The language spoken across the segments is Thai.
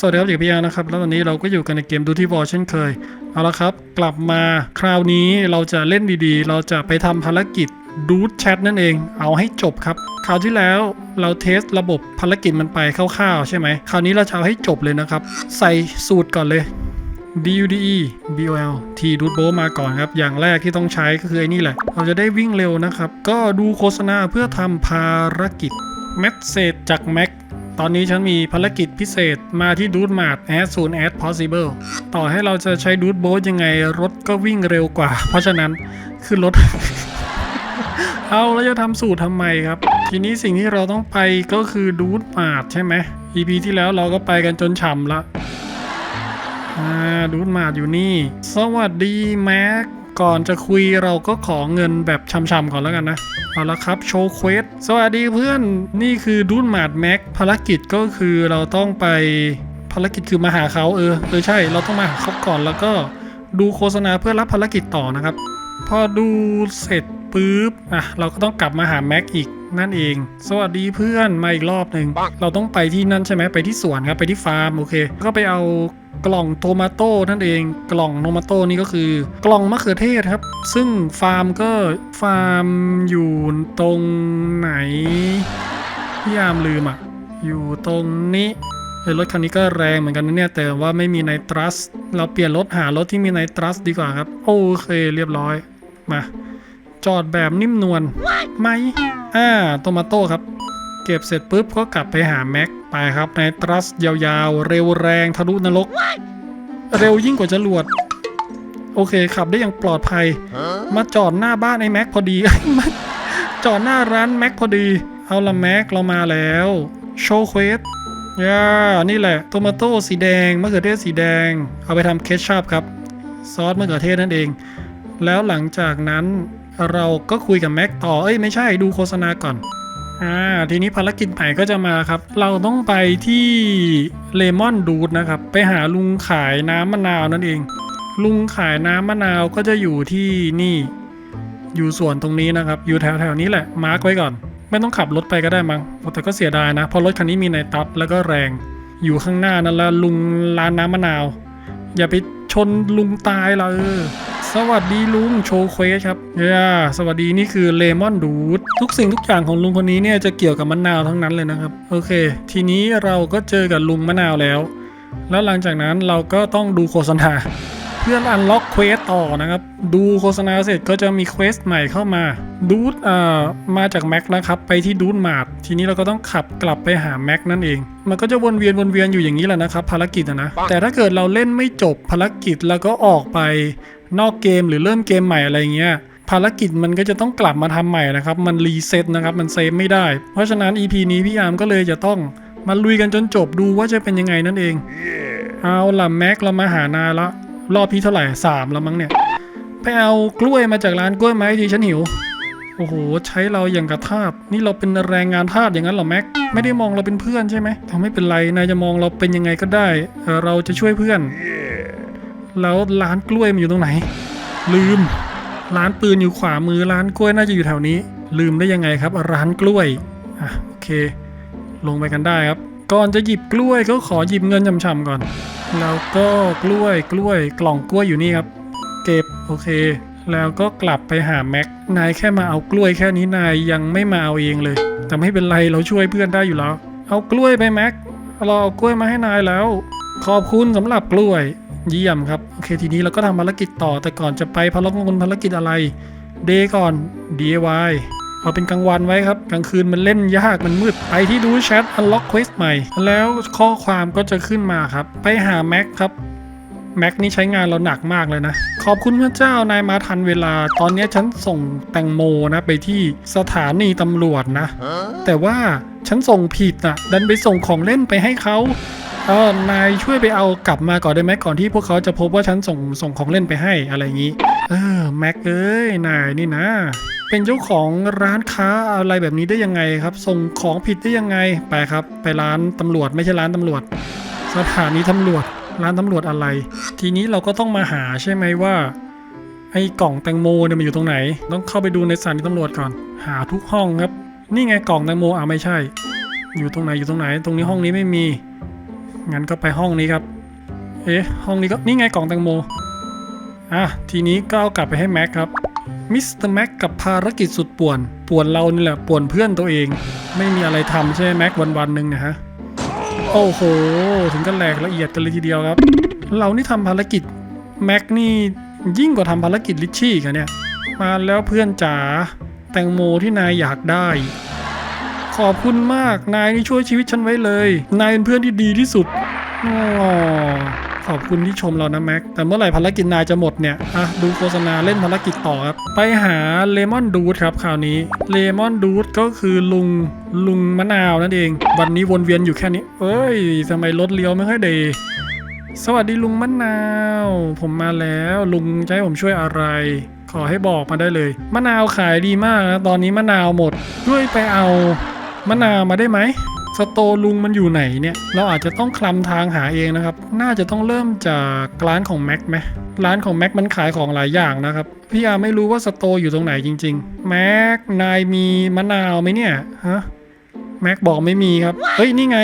สวัสดีครับอยู่กับพี่อาร์นะครับ แล้ววันนี้เราก็อยู่กันในเกมดูที่วอลเช่นเคย เอาละครับ กลับมาคราวนี้เราจะเล่นดีๆ เราจะไปทำภารกิจดูดแชทนั่นเอง เอาให้จบครับ คราวที่แล้วเราเทสระบบภารกิจมันไปคร่าวๆ ใช่ไหม คราวนี้เราจะเอาให้จบเลยนะครับ ใส่สูตรก่อนเลย DUDE BOL T ดูดโบมาก่อนครับ อย่างแรกที่ต้องใช้ก็คือไอ้นี่แหละ เราจะได้วิ่งเร็วนะครับ ก็ดูโฆษณาเพื่อทำภารกิจเมสเซจจากแม็ก ตอนนี้ฉันมีภารกิจพิเศษมาที่ดูดมาด as soon as possible ต่อให้เราจะใช้ดูดโบสยังไงรถก็วิ่งเร็วกว่า เพราะฉะนั้นคือรถ เอาแล้วจะทำสูตรทำไมครับ ทีนี้สิ่งที่เราต้องไปก็คือดูดมาดใช่ไหม EP ที่แล้วเราก็ไปกันจนฉ่ำละอ่าดูดมาดอยู่นี่ สวัสดีแม็ก ก่อนจะคุยเราก็ขอเงินแบบช่ำๆก่อนแล้วกันนะ เอาละครับ โชว์เควสสวัสดีเพื่อนนี่คือดูดมาดแม็กภารกิจก็คือเราต้องไปภารกิจคือมาหาเขาเออเออใช่เราต้องมาหาเขาก่อนแล้วก็ดูโฆษณาเพื่อรับภารกิจต่อนะครับ พอดูเสร็จ ปุ๊บอะเราก็ต้องกลับมาหาแม็กอีกนั่นเอง สวัสดีเพื่อนมาอีกรอบหนึ่งเราต้องไปที่นั่นใช่ไหมไปที่สวนครับไปที่ฟาร์มโอเค ก็ไปเอากล่องโทมาโต้นั่นเองกล่องโทมาโต้นี่ก็คือกล่องมะเขือเทศครับ ซึ่งฟาร์มก็ฟาร์มอยู่ตรงไหนพี่ยามลืมอะอยู่ตรงนี้เออรถคันนี้ก็แรงเหมือนกันนะเนี่ยแต่ว่าไม่มีไนตรัส เราเปลี่ยนรถหารถที่มีไนตรัสดีกว่าครับ โอเคเรียบร้อยมา จอดแบบนิ่มนวลไหมอ่าโตมาโต้ครับ เก็บเสร็จปุ๊บก็กลับไปหาแม็กไปครับในตรัสยาวๆ เร็วแรงทะลุนรก เร็วยิ่งกว่าจรวด โอเคขับได้อย่างปลอดภัย มาจอดหน้าบ้านไอ้แม็กพอดีมาจอดหน้าร้านแม็กพอดี เอาละแม็กเรามาแล้วโชว์เควสย่านี่แหละโตมาโต้สีแดงมะเขือเทศสีแดง เอาไปทำเคชชัพครับ ซอสมะเขือเทศนั่นเอง แล้วหลังจากนั้น เราก็คุยกับแม็กต่อ เอ้ยไม่ใช่ดูโฆษณาก่อน อ่าทีนี้ภารกิจใหม่ก็จะมาครับ เราต้องไปที่เลมอนดูดนะครับ ไปหาลุงขายน้ำมะนาวนั่นเอง ลุงขายน้ำมะนาวก็จะอยู่ที่นี่ อยู่ส่วนตรงนี้นะครับ อยู่แถวแถวนี้แหละ มาร์กไว้ก่อน ไม่ต้องขับรถไปก็ได้มั้ง แต่ก็เสียดายนะ เพราะรถคันนี้มีในตัดแล้วก็แรง อยู่ข้างหน้านั่นละลุงร้านน้ำมะนาว อย่าไปชนลุงตายละเออ สวัสดีลุงโชว์เควสครับย่าสวัสดีนี่คือเลมอนดูดทุกสิ่งทุกอย่างของลุงคนนี้เนี่ยจะเกี่ยวกับมะนาวทั้งนั้นเลยนะครับ โอเค ทีนี้เราก็เจอกับลุงมะนาวแล้ว แล้วหลังจากนั้นเราก็ต้องดูโฆษณา เพื่ออันล็อกเควสต่อนะครับ ดูโฆษณาเสร็จก็จะมีเควสใหม่เข้ามาดูดอ่ามาจากแม็กนะครับไปที่ดูดมาดทีนี้เราก็ต้องขับกลับไปหาแม็กนั่นเองมันก็จะวนเวียนวนเวียนอยู่อย่างนี้แหละนะครับภารกิจนะแต่ถ้าเกิดเราเล่นไม่จบภารกิจแล้วก็ออกไป นอกเกมหรือเริ่มเกมใหม่อะไรเงี้ยภารกิจมันก็จะต้องกลับมาทำใหม่นะครับ มันรีเซ็ตนะครับ มันเซฟไม่ได้ เพราะฉะนั้น EP นี้พี่ยามก็เลยจะต้องมาลุยกันจนจบดูว่าจะเป็นยังไงนั่นเอง เอาล่ะแม็กเรามาหานาละ รอบที่เท่าไหร่สามแล้วมั้งเนี่ย ไปเอากล้วยมาจากร้านกล้วยไหมทีฉันหิว โอ้โห ใช้เราอย่างกับทาสนี่เราเป็นแรงงานทาสอย่างนั้นเหรอแม็ก ไม่ได้มองเราเป็นเพื่อนใช่ไหมทำไม่เป็นไร นายจะมองเราเป็นยังไงก็ได้เอ่อเราจะช่วยเพื่อน แล้วร้านกล้วยมันอยู่ตรงไหน ลืม ร้านปืนอยู่ขวามือร้านกล้วยน่าจะอยู่แถวนี้ ลืมได้ยังไงครับ ร้านกล้วยอะโอเค ลงไปกันได้ครับ ก่อนจะหยิบกล้วยก็ขอหยิบเงินชำๆก่อน แล้วก็กล้วยกล้วยกล่องกล้วยอยู่นี่ครับ เก็บโอเค แล้วก็กลับไปหาแม็กนายแค่มาเอากล้วยแค่นี้นายยังไม่มาเอาเองเลย แต่ไม่เป็นไรเราช่วยเพื่อนได้อยู่แล้ว เอากล้วยไปแม็กเราเอากล้วยมาให้นายแล้ว ขอบคุณสำหรับกล้วย เยี่ยมครับ โอเค ทีนี้เราก็ทำภารกิจต่อแต่ก่อนจะไปภารกิจภารกิจอะไร เดย์ก่อน DIY เอาเป็นกลางวันไว้ครับ กลางคืนมันเล่นยากมันมืด ไปที่ดูแชท unlock quest ใหม่ แล้วข้อความก็จะขึ้นมาครับ ไปหาแม็กครับแม็กนี่ใช้งานเราหนักมากเลยนะ ขอบคุณพระเจ้านายมาทันเวลา ตอนนี้ฉันส่งแตงโมนะไปที่สถานีตำรวจนะ แต่ว่าฉันส่งผิดนะดันไปส่งของเล่นไปให้เขา เออนายช่วยไปเอากลับมาก่อนได้ไหมก่อนที่พวกเขาจะพบว่าฉันส่งส่งของเล่นไปให้อะไรอย่างนี้ เออแม็กเอ้ยนายนี่นะ เป็นเจ้าของร้านค้าอะไรแบบนี้ได้ยังไงครับ ส่งของผิดได้ยังไงไปครับ ไปร้านตำรวจไม่ใช่ร้านตำรวจ สถานีตำรวจร้านตำรวจอะไร ทีนี้เราก็ต้องมาหาใช่ไหมว่าไอ้กล่องแตงโมเนี่ยมันอยู่ตรงไหน ต้องเข้าไปดูในสถานีตำรวจก่อน หาทุกห้องครับ นี่ไงกล่องแตงโมอะไม่ใช่ อยู่ตรงไหนอยู่ตรงไหน ตรงนี้ห้องนี้ไม่มี งั้นก็ไปห้องนี้ครับ เอ๊ะ ห้องนี้ก็นี่ไงกล่องแตงโม อะ ทีนี้ก็เอากลับไปให้แม็กครับ มิสเตอร์แม็กกับภารกิจสุดป่วน ป่วนเรานี่แหละ ป่วนเพื่อนตัวเอง ไม่มีอะไรทำใช่ไหมแม็กวันวันหนึ่งนะฮะ โอ้โห ถึงกันแหลกละเอียดกันเลยทีเดียวครับ เรานี่ทำภารกิจแม็กนี่ยิ่งกว่าทำภารกิจลิชชี่กันเนี่ย มาแล้วเพื่อนจ๋า แตงโมที่นายอยากได้ ขอบคุณมาก นายนี่ช่วยชีวิตฉันไว้เลย นายเป็นเพื่อนที่ดีที่สุดอ๋อขอบคุณที่ชมเรานะแม็ก แต่เมื่อไหร่ภารกิจนายจะหมดเนี่ยอะดูโฆษณาเล่นภารกิจต่อครับ ไปหาเลมอนดูดครับคราวนี้ เลมอนดูดก็คือลุงลุงมะนาวนั่นเอง วันนี้วนเวียนอยู่แค่นี้ เอ้ยทำไมรถเลี้ยวไม่ค่อยดีสวัสดีลุงมะนาว ผมมาแล้วลุงจะให้ผมช่วยอะไร ขอให้บอกมาได้เลย มะนาวขายดีมากนะตอนนี้มะนาวหมด ด้วยไปเอา มะนาวมาได้ไหมสโตลุงมันอยู่ไหนเนี่ย เราอาจจะต้องคลำทางหาเองนะครับ น่าจะต้องเริ่มจากร้านของแม็กไหมร้านของแม็กมันขายของหลายอย่างนะครับ พี่อาไม่รู้ว่าสโตอยู่ตรงไหนจริง ๆ แม็กนายมีมะนาวไหมเนี่ยฮะแม็กบอกไม่มีครับ เฮ้ยนี่ไง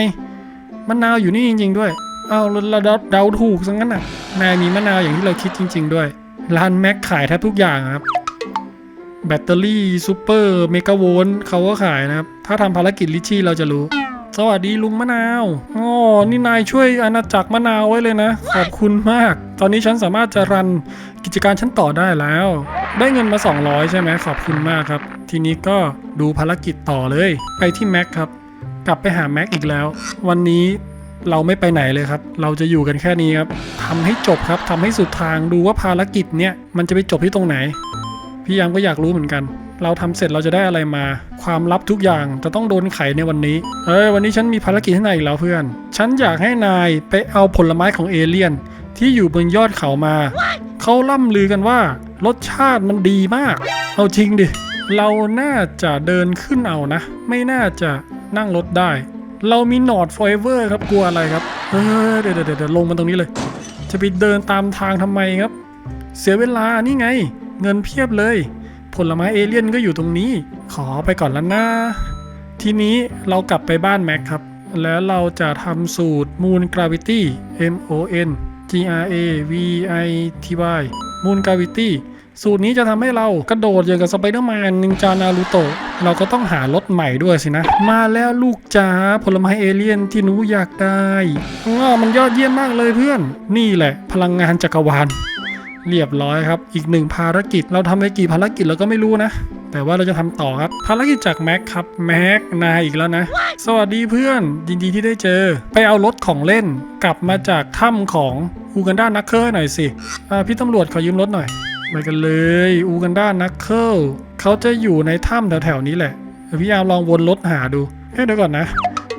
มะนาวอยู่นี่จริง ๆ ด้วยเอาเราเราเดาถูกซะงั้นน่ะนายมีมะนาวอย่างที่เราคิดจริง ๆ ด้วย ร้านแม็กขายแทบทุกอย่างครับ แบตเตอรี่ซูเปอร์เมกะโวลต์เขาก็ขายนะครับ ถ้าทำภารกิจลิชี่เราจะรู้ สวัสดีลุงมะนาวอ๋อนี่นายช่วยอาณาจักรมะนาวไว้เลยนะ ขอบคุณมาก ตอนนี้ฉันสามารถจะรันกิจการฉันต่อได้แล้ว ได้เงินมา 200 ใช่ไหมขอบคุณมากครับ ทีนี้ก็ดูภารกิจต่อเลย ไปที่แม็กครับ กลับไปหาแม็กอีกแล้ว วันนี้เราไม่ไปไหนเลยครับ เราจะอยู่กันแค่นี้ครับทำให้จบครับทำให้สุดทางดูว่าภารกิจเนี้ยมันจะไปจบที่ตรงไหน พี่ยามก็อยากรู้เหมือนกัน เราทำเสร็จเราจะได้อะไรมา ความลับทุกอย่างจะต้องโดนไขในวันนี้ เอ้ยวันนี้ฉันมีภารกิจให้นายอีกแล้วเพื่อน ฉันอยากให้นายไปเอาผลไม้ของเอเลี่ยน ที่อยู่บนยอดเขามา เขาล่ำลือกันว่า รสชาติมันดีมาก เอาจริงดิ เราน่าจะเดินขึ้นเอานะ ไม่น่าจะนั่งรถได้ เรามีหนอดไฟเวอร์ครับกลัวอะไรครับ เออเดี๋ยวเดี๋ยวเดี๋ยวลงมาตรงนี้เลย จะไปเดินตามทางทำไมครับ เสียเวลานี่ไง เงินเพียบเลย ผลไม้เอเลี่ยนก็อยู่ตรงนี้ ขอไปก่อนแล้วนะทีนี้เรากลับไปบ้านแม็กครับ แล้วเราจะทำสูตร Moon Gravity M O N G R A V I T Y Moon Gravity สูตรนี้จะทำให้เรากระโดดอย่างกับสไปเดอร์แมนนินจานารูโตะเราก็ต้องหารถใหม่ด้วยสินะ มาแล้วลูกจ๋าผลไม้เอเลี่ยนที่หนูอยากได้ง้อมันยอดเยี่ยมมากเลยเพื่อน นี่แหละ พลังงานจักรวาล เรียบร้อยครับ อีกหนึ่งภารกิจ เราทำไปกี่ภารกิจเราก็ไม่รู้นะ แต่ว่าเราจะทำต่อครับ ภารกิจจากแม็กครับแม็กนายอีกแล้วนะ สวัสดีเพื่อนยินดีที่ได้เจอ ไปเอารถของเล่นกลับมาจากถ้ำของอูกันดานักเคอร์หน่อยสิพี่ตำรวจขอยืมรถหน่อยไปกันเลยอูกันดานักเคิลเขาจะอยู่ในถ้ำแถวๆนี้แหละพี่ยามลองวนรถหาดูเฮ้ยเดี๋ยวก่อนนะ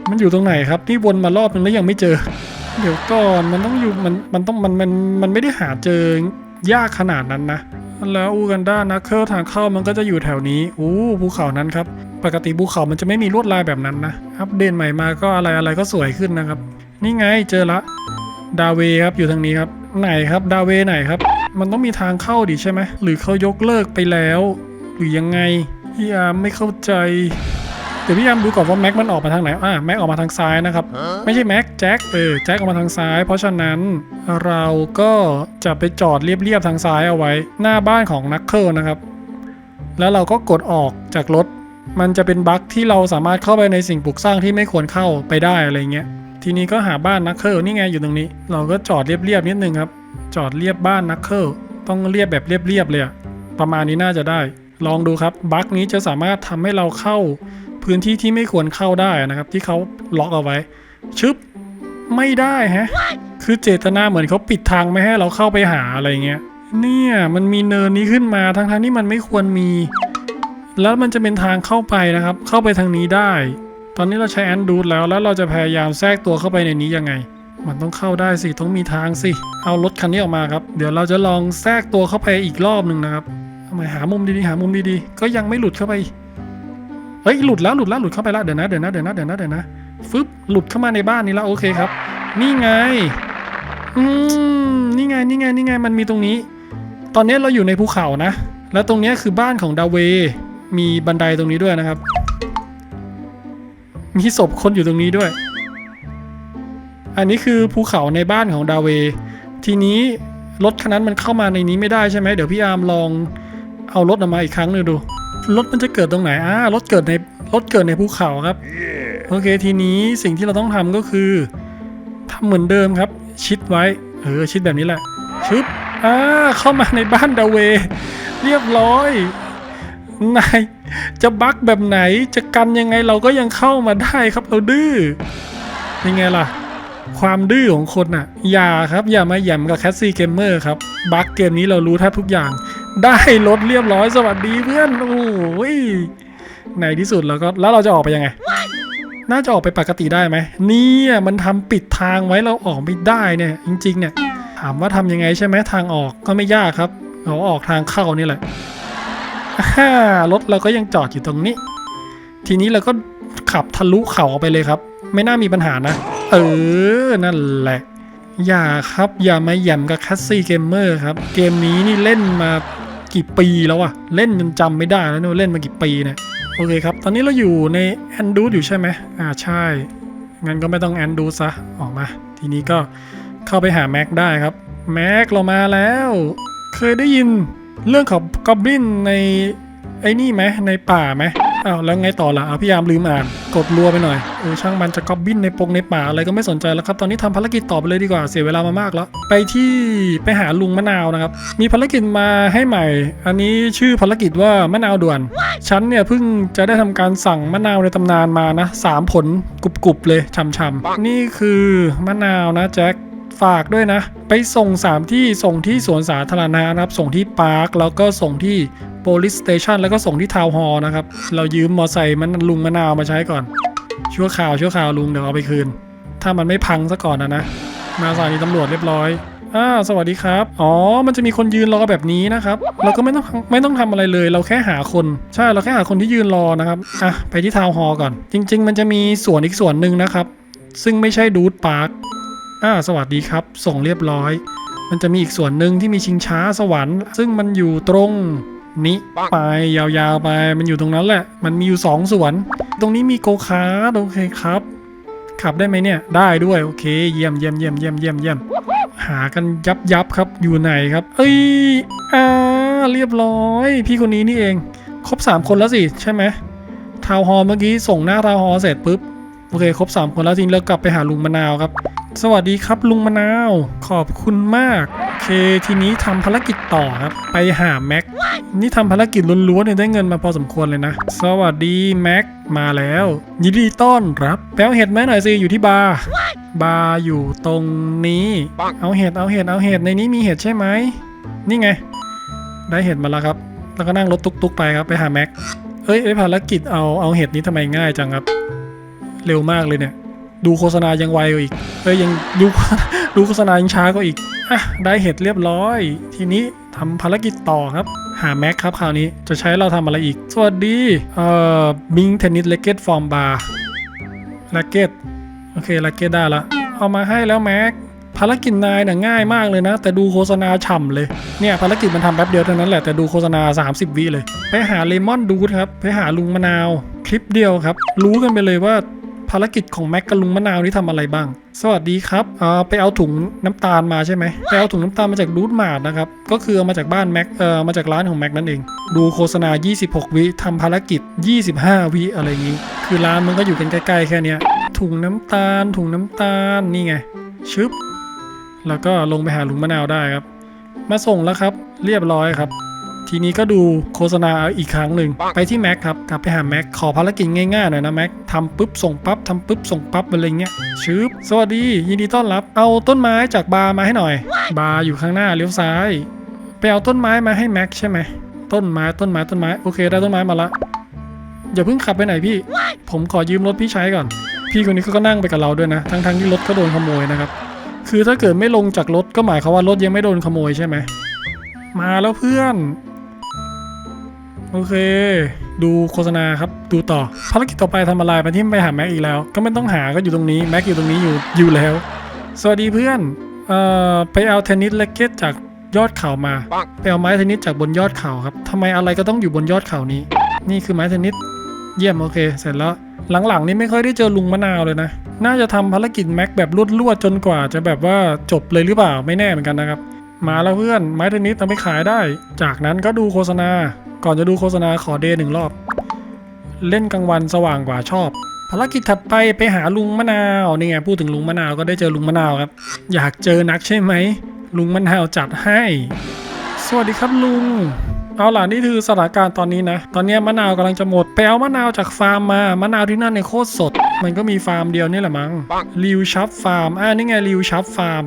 มันอยู่ตรงไหนครับนี่วนมารอบนึงแล้วยังไม่เจอ เดี๋ยวก่อนมันต้องอยู่มันมันต้องมันมันมันไม่ได้หาเจอ ยากขนาดนั้นนะ แล้วอูกันดานักเคิลทางเข้ามันก็จะอยู่แถวนี้อู้ภูเขานั้นครับ ปกติภูเขามันจะไม่มีลวดลายแบบนั้นนะ อัปเดตใหม่มาก็อะไรอะไรก็สวยขึ้นนะครับ นี่ไงเจอละ ดาเวครับอยู่ทางนี้ครับ ไหนครับ ดาเวไหนครับ มันต้องมีทางเข้าดิใช่ไหม หรือเขายกเลิกไปแล้ว หรือยังไงพี่ยาไม่เข้าใจ เดี๋ยวพี่ยามดูก่อนว่าแม็กมันออกมาทางไหนอะแม็กออกมาทางซ้ายนะครับ ไม่ใช่แม็กแจ็คเออแจ็คออกมาทางซ้าย เพราะฉะนั้นเราก็จะไปจอดเรียบๆทางซ้ายเอาไว้ หน้าบ้านของนักเคิลนะครับ แล้วเราก็กดออกจากรถ มันจะเป็นบั๊กที่เราสามารถเข้าไปในสิ่งปลูกสร้างที่ไม่ควรเข้าไปได้อะไรเงี้ยทีนี้ก็หาบ้านนักเคิลนี่ไงอยู่ตรงนี้ เราก็จอดเรียบๆนิดนึงครับ จอดเรียบบ้านนักเคิลต้องเรียบแบบเรียบๆเลยอะประมาณนี้น่าจะได้ ลองดูครับบั๊กนี้จะสามารถทำให้เราเข้า พื้นที่ที่ไม่ควรเข้าได้นะครับ ที่เขาล็อกเอาไว้ ชึบไม่ได้ฮะ คือเจตนาเหมือนเขาปิดทางไม่ให้เราเข้าไปหาอะไรเงี้ย เนี่ยมันมีเนินนี้ขึ้นมาทั้งๆที่มันไม่ควรมี แล้วมันจะเป็นทางเข้าไปนะครับ เข้าไปทางนี้ได้ ตอนนี้เราใช้แอนดูดแล้วแล้วเราจะพยายามแทรกตัวเข้าไปในนี้ยังไง มันต้องเข้าได้สิต้องมีทางสิ เอารถคันนี้ออกมาครับ เดี๋ยวเราจะลองแทรกตัวเข้าไปอีกรอบหนึ่งนะครับทำไมหามุมดีๆหามุมดีๆก็ยังไม่หลุดเข้าไป เฮ้ยหลุดแล้วหลุดแล้วหลุดเข้าไปแล้วเดี๋ยวนะเดี๋ยวนะเดี๋ยวนะเดี๋ยวนะเดี๋ยวนะฟึบหลุดเข้ามาในบ้านนี้แล้วโอเคครับ นี่ไงอืมนี่ไงนี่ไงนี่ไงมันมีตรงนี้ ตอนนี้เราอยู่ในภูเขานะ แล้วตรงนี้คือบ้านของดาเวมีบันไดตรงนี้ด้วยนะครับ มีศพคนอยู่ตรงนี้ด้วย อันนี้คือภูเขาในบ้านของดาเว ทีนี้รถคันนั้นมันเข้ามาในนี้ไม่ได้ใช่ไหมเดี๋ยวพี่อาร์มลองเอารถออกมาอีกครั้งหนึงดู รถมันจะเกิดตรงไหนอ่ารถเกิดในรถเกิดในภูเขาครับ โอเคทีนี้สิ่งที่เราต้องทำก็คือทำเหมือนเดิมครับ ชิดไว้ เออชิดแบบนี้แหละชึบอ่าเข้ามาในบ้านดาเว เรียบร้อยนายจะบักแบบไหนจะกันยังไงเราก็ยังเข้ามาได้ครับเราดื้อยังไงล่ะ ความดื้อของคนน่ะ อย่าครับอย่ามาแหย่มกับแคสซี่เกมเมอร์ครับบักเกมนี้เรารู้แทบทุกอย่าง ได้รถเรียบร้อยสวัสดีเพื่อนโอ้ยในที่สุดเราก็แล้วเราจะออกไปยังไง น่าจะออกไปปกติได้ไหมเนี่ยมันทำปิดทางไว้เราออกไม่ได้เนี่ย จริง ๆ เนี่ย ถามว่าทำยังไงใช่ไหมทางออกก็ไม่ยากครับเราออกทางเข้านี่แหละฮ่ารถเราก็ยังจอดอยู่ตรงนี้ ทีนี้เราก็ขับทะลุเขาออกไปเลยครับ ไม่น่ามีปัญหานะ เออ นั่นแหละ อย่าครับ อย่ามาแหย่มกับแคสซี่เกมเมอร์ครับ เกมนี้นี่เล่นมา กี่ปีแล้วอะเล่นจนจำไม่ได้แล้วเนี่ยเล่นมากี่ปีเนี่ยโอเคครับ ตอนนี้เราอยู่ในแอนดูอยู่ใช่ไหมอ่าใช่ งั้นก็ไม่ต้องแอนดูซะออกมา ทีนี้ก็เข้าไปหาแม็กได้ครับ แม็กเรามาแล้ว เคยได้ยินเรื่องของกอบลินในไอ้นี่ไหมในป่าไหม อ้าวแล้วไงต่อล่ะพี่ยามลืมอ่าน กดรัวไปหน่อยเออช่างมันจะกอบบินในปงในป่าอะไรก็ไม่สนใจแล้วครับ ตอนนี้ทำภารกิจต่อไปเลยดีกว่าเสียเวลามามากแล้ว ไปที่ไปหาลุงมะนาวนะครับ มีภารกิจมาให้ใหม่ อันนี้ชื่อภารกิจว่ามะนาวด่วน ฉันเนี่ยเพิ่งจะได้ทำการสั่งมะนาวในตำนานมานะสามผลกรุบๆเลยช่ำๆนี่คือมะนาวนะแจ็ค ฝากด้วยนะ ไปส่ง 3 ที่ส่งที่สวนสาธารณะนะครับ ส่งที่พาร์คแล้วก็ส่งที่ police station แล้วก็ส่งที่ทาวน์ฮอลล์นะครับ เรายืมมอไซค์มันลุงมะนาวมาใช้ก่อน ชั่วข่าวชั่วข่าวลุงเดี๋ยวเอาไปคืน ถ้ามันไม่พังซะก่อนนะนะ มาสถานีตำรวจเรียบร้อยอ่าสวัสดีครับ อ๋อ มันจะมีคนยืนรอแบบนี้นะครับ เราก็ไม่ต้องไม่ต้องทำอะไรเลย เราแค่หาคน ใช่ เราแค่หาคนที่ยืนรอนะครับ อะ ไปที่ทาวน์ฮอลล์ก่อน จริง ๆ มันจะมีสวนอีกสวนหนึ่งนะครับ ซึ่งไม่ใช่ดูดพาร์ค อ่าสวัสดีครับ ส่งเรียบร้อย มันจะมีอีกส่วนหนึ่งที่มีชิงช้าสวรรค์ ซึ่งมันอยู่ตรงนี้ไปยาวๆไป มันอยู่ตรงนั้นแหละ มันมีอยู่สองส่วน ตรงนี้มีโกคาร์โอเคครับ ขับได้ไหมเนี่ย ได้ด้วย โอเค เยี่ยมเยี่ยมเยี่ยมเยี่ยมเยี่ยมเยี่ยมหากันยับยับครับ อยู่ไหนครับ เอ้ย อ่า เรียบร้อย พี่คนนี้นี่เอง ครบสามคนแล้วสิ ใช่ไหมทาวฮอร์เมื่อกี้ส่งหน้าทาวฮอร์เสร็จปุ๊บ โอเค ครบ 3 คนแล้วทีนี้เรากลับไปหาลุงมะนาวครับ สวัสดีครับลุงมะนาว ขอบคุณมากโอเคทีนี้ทำภารกิจต่อครับ ไปหาแม็ก นี่ทำภารกิจล้วนๆเนี่ยได้เงินมาพอสมควรเลยนะ สวัสดีแม็ก มาแล้ว ยินดีต้อนรับ แปลเห็ดไหมหน่อยสิ อยู่ที่บาร์ บาร์อยู่ตรงนี้ เอาเห็ด เอาเห็ด เอาเห็ด ในนี้มีเห็ดใช่ไหม นี่ไง ได้เห็ดมาแล้วครับ แล้วก็นั่งรถตุ๊กๆไปครับ ไปหาแม็ก เอ้ยไอภารกิจเอา เอาเห็ดนี้ทำไมง่ายจังครับ เร็วมากเลยเนี่ย ดูโฆษณายังไวกว่าอีกเอ้ยยังดูดูโฆษณายังช้ากว่าอีกอะได้เห็ดเรียบร้อย ทีนี้ทำภารกิจต่อครับ หาแม็กครับคราวนี้จะใช้เราทำอะไรอีก สวัสดีเอ่อบิงเทนนิสเลกเกตฟอร์มบาร์เลกเกตโอเคเลกเกตได้ละเอามาให้แล้วแม็กภารกิจนายน่ะง่ายมากเลยนะ แต่ดูโฆษณาฉ่ำเลยเนี่ยภารกิจมันทำแป๊บเดียวเท่านั้นแหละแต่ดูโฆษณา 30 วิเลย ไปหาเลมอนดูดครับ ไปหาลุงมะนาว คลิปเดียวครับ รู้กันไปเลยว่า ภารกิจของแม็กกับลุงมะนาวนี่ทำอะไรบ้าง สวัสดีครับเอ่อไปเอาถุงน้ำตาลมาใช่ไหมไปเอาถุงน้ำตาลมาจากรูทมาร์ทนะครับ ก็คือเอามาจากบ้านแม็กเอ่อมาจากร้านของแม็กนั่นเอง ดูโฆษณา 26 วิทำภารกิจ 25 วิอะไรอย่างนี้ คือร้านมันก็อยู่กันใกล้ๆแค่เนี้ยถุงน้ำตาล ถุงน้ำตาลนี่ไงชึบแล้วก็ลงไปหาลุงมะนาวได้ครับ มาส่งแล้วครับ เรียบร้อยครับ ทีนี้ก็ดูโฆษณาอีกครั้งหนึ่งไปที่แม็กครับกลับไปหาแม็กขอภารกิจง่ายๆหน่อยนะแม็กทำปุ๊บส่งปั๊บทำปุ๊บส่งปั๊บอะไรเงี้ยชืบสวัสดียินดีต้อนรับ เอาต้นไม้จากบาร์มาให้หน่อย บาร์อยู่ข้างหน้าเลี้ยวซ้ายไปเอาต้นไม้มาให้แม็กใช่ไหมต้นไม้ต้นไม้ต้นไม้โอเค ได้ต้นไม้มาละอย่าเพิ่งขับไปไหนพี่ ผมขอยืมรถพี่ใช้ก่อน พี่คนนี้เขาก็นั่งไปกับเราด้วยนะ ทั้งๆที่รถก็โดนขโมยนะครับ คือถ้าเกิดไม่ลงจากรถก็หมายความว่ารถยังไม่โดนขโมยใช่ไหม มาแล้วเพื่อน โอเค ดูโฆษณาครับ ดูต่อ ภารกิจต่อไปทำอะไรไปที่ไปหาแม็กอีกแล้ว ก็ไม่ต้องหาก็อยู่ตรงนี้ แม็กอยู่ตรงนี้อยู่อยู่แล้ว สวัสดีเพื่อน เอ่อ ไปเอาเทนนิสแร็กเก็ตจากยอดเขามา ไปเอาไม้เทนนิสจากบนยอดเขาครับทำไมอะไรก็ต้องอยู่บนยอดเขานี้ นี่คือไม้เทนนิส เยี่ยมโอเค เสร็จแล้ว หลังๆ นี่ไม่ค่อยได้เจอลุงมะนาวเลยนะ น่าจะทำภารกิจแม็กแบบรวดๆจนกว่า จะแบบว่าจบเลยหรือเปล่า ไม่แน่เหมือนกันนะครับ มาแล้วเพื่อน ไม้เทนนิสเอาไปขายได้ จากนั้นก็ดูโฆษณา ก่อนจะดูโฆษณาขอเดย์หนึ่งรอบ เล่นกลางวันสว่างกว่าชอบ ภารกิจถัดไปไปหาลุงมะนาวนี่ไงพูดถึงลุงมะนาวก็ได้เจอลุงมะนาวครับ อยากเจอนักใช่ไหมลุงมะนาวจัดให้ สวัสดีครับลุงเอาล่ะนี่คือสถานการณ์ตอนนี้นะ ตอนนี้มะนาวกำลังจะหมดไปเอามะนาวจากฟาร์มมามะนาวที่นั่นในโคตรสด มันก็มีฟาร์มเดียวนี่แหละมั้งริวชับฟาร์มอ่านี่ไงริวชับฟาร์ม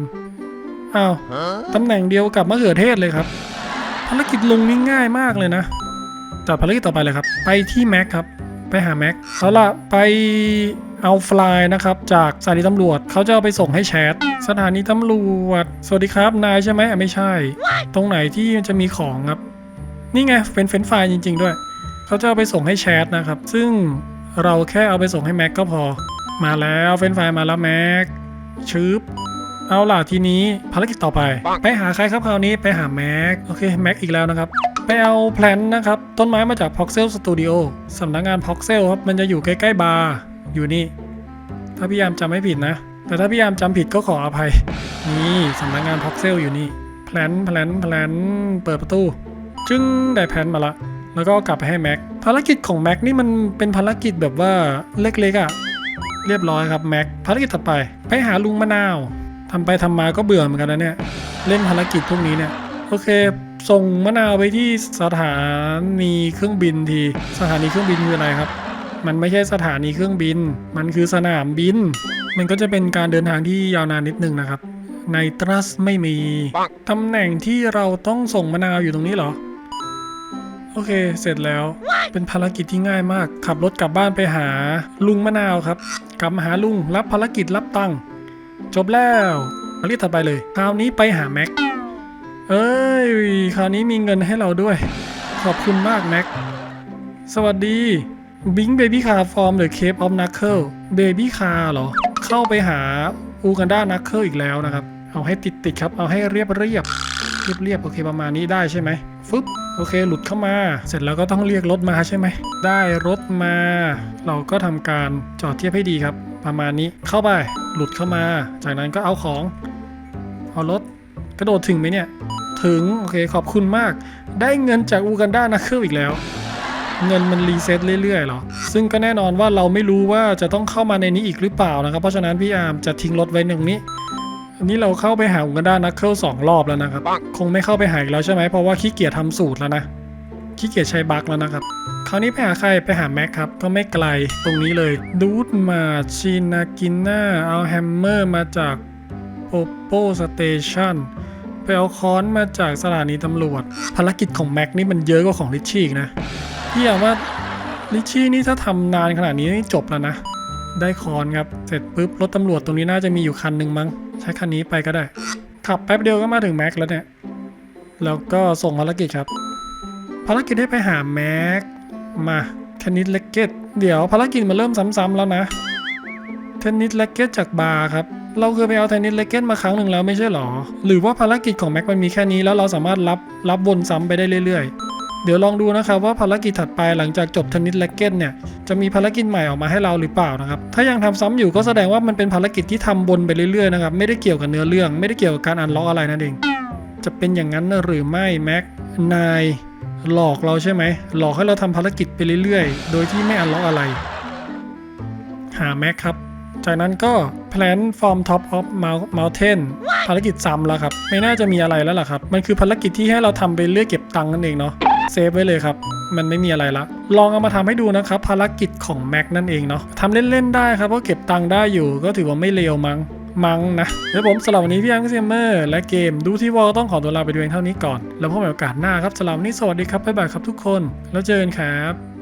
อ้าวตำแหน่งเดียวกับมะเขือเทศเลยครับ ภารกิจลงนี่ง่ายมากเลยนะจัดภารกิจต่อไปเลยครับ ไปที่แม็กครับ ไปหาแม็กเอาล่ะไปเอาไฟล์นะครับ จากสถานีตำรวจเขาจะเอาไปส่งให้แชทสถานีตำรวจ สวัสดีครับนายใช่ไหมไม่ใช่ ตรงไหนที่จะมีของครับ นี่ไงเป็นเฟนไฟล์จริง ๆ ด้วยเขาจะเอาไปส่งให้แชทนะครับ ซึ่งเราแค่เอาไปส่งให้แม็กก็พอ มาแล้วเฟนไฟล์มาแล้วแม็กชืบ เอาล่ะทีนี้ภารกิจต่อไป ไปหาใครครับคราวนี้ไปหาแม็กโอเคแม็กอีกแล้วนะครับไปเอาแพลนนะครับ ต้นไม้มาจาก Poxel Studio สำนักงาน Poxel ครับ มันจะอยู่ใกล้ๆบาร์อยู่นี่ ถ้าพี่ยามจำไม่ผิดนะ แต่ถ้าพี่ยามจำผิดก็ขออภัย นี่สำนักงาน Poxel อยู่นี่แพลนแพลนแพลนเปิดประตู จึงได้แพลนมาละ แล้วก็กลับไปให้แม็กภารกิจของแม็กนี่มันเป็นภารกิจแบบว่าเล็กๆอะ่ะเรียบร้อยครับแม็กภารกิจต่อไป ไปหาลุงมะนาว ทำไปทำมาก็เบื่อเหมือนกันนะเนี่ย เล่นภารกิจพวกนี้เนี่ย โอเค ส่งมะนาวไปที่สถานีเครื่องบินที สถานีเครื่องบินคืออะไรครับ มันไม่ใช่สถานีเครื่องบิน มันคือสนามบิน มันก็จะเป็นการเดินทางที่ยาวนานนิดนึงนะครับ ในตรัสไม่มี ตำแหน่งที่เราต้องส่งมะนาวอยู่ตรงนี้เหรอ โอเค เสร็จแล้ว เป็นภารกิจที่ง่ายมาก ขับรถกลับบ้านไปหาลุงมะนาวครับ กลับมาหาลุงรับภารกิจรับตังค์ จบแล้วภารกิจถัดไปเลย คราวนี้ไปหาแม็ก เอ้ย คราวนี้มีเงินให้เราด้วย ขอบคุณมากแม็ก สวัสดีบิงเบบี้คาร์ฟอร์มเดอเคปออฟนักเคิลเบบี้คาร์เหรอ เข้าไปหาอูกันดานักเคิลอีกแล้วนะครับ เอาให้ติดติดๆครับ เอาให้เรียบเรียบเรียบเรียบโอเคประมาณนี้ได้ใช่ไหมฟึบ โอเค หลุดเข้ามา เสร็จแล้วก็ต้องเรียกรถมาใช่ไหม ได้รถมา เราก็ทำการจอดเทียบให้ดีครับ ประมาณนี้เข้าไป หลุดเข้ามา จากนั้นก็เอาของ เอารถกระโดดถึงไหมเนี่ย ถึง โอเค ขอบคุณมาก ได้เงินจากอูกันดานักเคิลอีกแล้ว เงินมันรีเซ็ตเรื่อยๆหรอ ซึ่งก็แน่นอนว่าเราไม่รู้ว่าจะต้องเข้ามาในนี้อีกหรือเปล่านะครับ เพราะฉะนั้นพี่อาร์มจะทิ้งรถไว้ตรงนี้ อันนี้เราเข้าไปหาอูกันดานักเคิลสองรอบแล้วนะครับ คงไม่เข้าไปหาอีกแล้วใช่ไหมเพราะว่าขี้เกียจทำสูตรแล้วนะขี้เกียจใช้บั๊กแล้วนะครับคราวนี้ไปหาใครไปหาแม็กครับ ก็ไม่ไกลตรงนี้เลยดูดมาชินากิน่าเอาแฮมเมอร์มาจากโอโปสเตชันไปเอาค้อนมาจากสถานีตำรวจ ภารกิจของแม็กนี่มันเยอะกว่าของลิชชี่นะพี่อยากว่าลิชชี่นี่ถ้าทำนานขนาดนี้นี่จบแล้วนะ ได้คอนครับ เสร็จปุ๊บรถตำรวจตรงนี้น่าจะมีอยู่คันหนึ่งมั้ง ใช้คันนี้ไปก็ได้ ขับแป๊บเดียวก็มาถึงแม็กแล้วเนี่ย แล้วก็ส่งภารกิจครับ ภารกิจให้ไปหาแม็กมาเทนนิสเลกเก็ตเดี๋ยวภารกิจมันเริ่มซ้ำๆแล้วนะ เทนนิสเลกเก็ตจากบาร์ครับ เราเคยไปเอาเทนนิสเลกเก็ตมาครั้งหนึ่งแล้วไม่ใช่หรอ หรือว่าภารกิจของแม็กมันมีแค่นี้แล้วเราสามารถรับรับวนซ้ำไปได้เรื่อยๆ เดี๋ยวลองดูนะครับว่าภารกิจถัดไปหลังจากจบเทนนิสเลกเก็ตเนี่ยจะมีภารกิจใหม่ออกมาให้เราหรือเปล่านะครับถ้ายังทำซ้ำอยู่ก็แสดงว่ามันเป็นภารกิจที่ทำบนไปเรื่อยๆนะครับไม่ได้เกี่ยวกับเนื้อเรื่อง ไม่ได้เกี่ยวกับการอันล็อกอะไรนั่นเอง จะเป็นอย่างนั้นหรือไม่แม็กนายหลอกเราใช่ไหมหลอกให้เราทำภารกิจไปเรื่อยๆ โดยที่ไม่อันล็อกอะไร หาแม็กครับจากนั้นก็ plan from top of mountain ภารกิจซ้ำแล้วครับ ไม่น่าจะมีอะไรแล้วล่ะครับ มันคือภารกิจที่ให้เราทำไปเรื่อยเก็บตังค์นั่นเองเนาะ เซฟไว้เลยครับ มันไม่มีอะไรละ ลองเอามาทำให้ดูนะครับ ภารกิจของแม็กนั่นเองเนาะทำเล่นๆได้ครับเพราะเก็บตังค์ได้อยู่ ก็ถือว่าไม่เลวมั้งมั้งนะเดี๋ยวผมสำหรับวันนี้พี่แอมก็เซมเมอร์และเกมดูที่วอลต้องขอตัวลาไปดูเพียงเท่านี้ก่อน แล้วพบกันโอกาสหน้าครับสำหรับวันนี้สวัสดีครับบ๊ายบายครับทุกคน แล้วเจอกันครับ